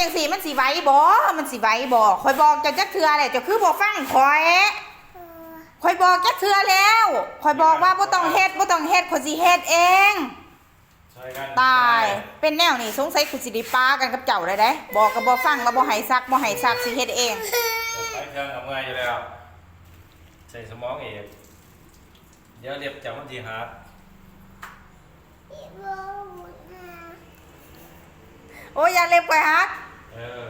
จังสี่มันสิไหวบ่มันสิไหวบ่คอยบอกเจ้าจักเทื่อแหละเจ้าคือบ่ฟังคอยคอยบอกจักเทื่อแล้วคอยบอกว่าบ่ต้องเฮ็ดบ่ต้องเฮ็ดข่อยสิเฮ็ดเองช่วยกันตาย เป็นแนวนี่สงสัยกูสิได้ปากันกับเจ้าได้เด้บอกก็บ่ฟังว่าบ่ให้ซักบ่ให้ซักสิเฮ็ดเองไปเครื่องกับเมื่อยอยู่แล้ว ใส่สมองเองเดี๋ยวเรียบจากวันที่หาโอ้ยอย่าเล็บไว้ฮัก เออ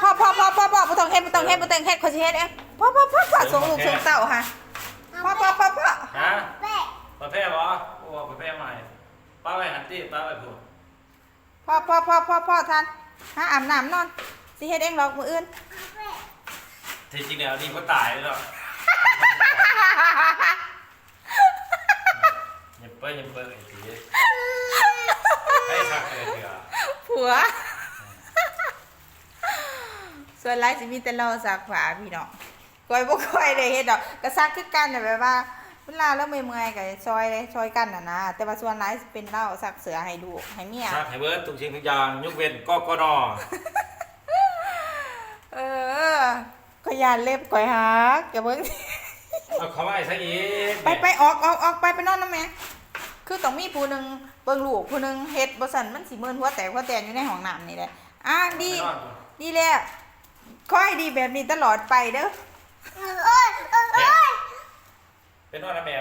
พ่อพ่อพ่อพ่อพ่อบ่ต้องเฮ็ดบ่ต้องเฮ็ดบ่ต้องเฮ็ดขอสิเฮ็ดเองพ่อพ่อพ่อพ่อส่งลูกส่งเต้าค่ะพ่อพ่อพ่อพ่อฮะประเภทบ่โอ้ประเภทใหม่ป้าไปหันตี้ป้าไปพูดพ่อพ่อพ่อพ่อพ่อท่านหาอาบน้ำนอนสิเฮ็ดเองหรอกมื้ออื่นที่จริงแล้วนี่ก็ตายแล้วอย่าเปิ้ลอย่าเปิ้ลไอ้ทีให้สักเลยเถอะผัว ส่วนไรสิมีแต่เราซักผ้าพี่น้องก้อยบ่ค่อยได้เฮ็ดดอกก็ซักคือกันแต่แบบว่าเวลาเราเมื่อยๆก็ซอยเลยซอยกันน่ะนะแต่ว่าส่วนไรสิเป็นเราซักเสือให้ลูกให้เมียสักให้เบิร์ดทุกสิ่งทุกอย่างยกเว้นก็ก็นอเออก็ยานเล็บก้อยฮักอย่าเพิ่งเอาเขามาให้ซะอีกไปไปออกออกออกไปไปนอนนะแม่คือต้องมีผู้หนึ่งเบิ่งลูกผู้หนึ่งเฮ็ดบ่สั่นมันสิมึนหัวแตกหัวแตนอยู่ในห้องน้ำนี่แหละอะดีไปนอนดีแล้ว คอยดีแบบนี้ตลอดไปเด้อ เป็นนอนนะแม่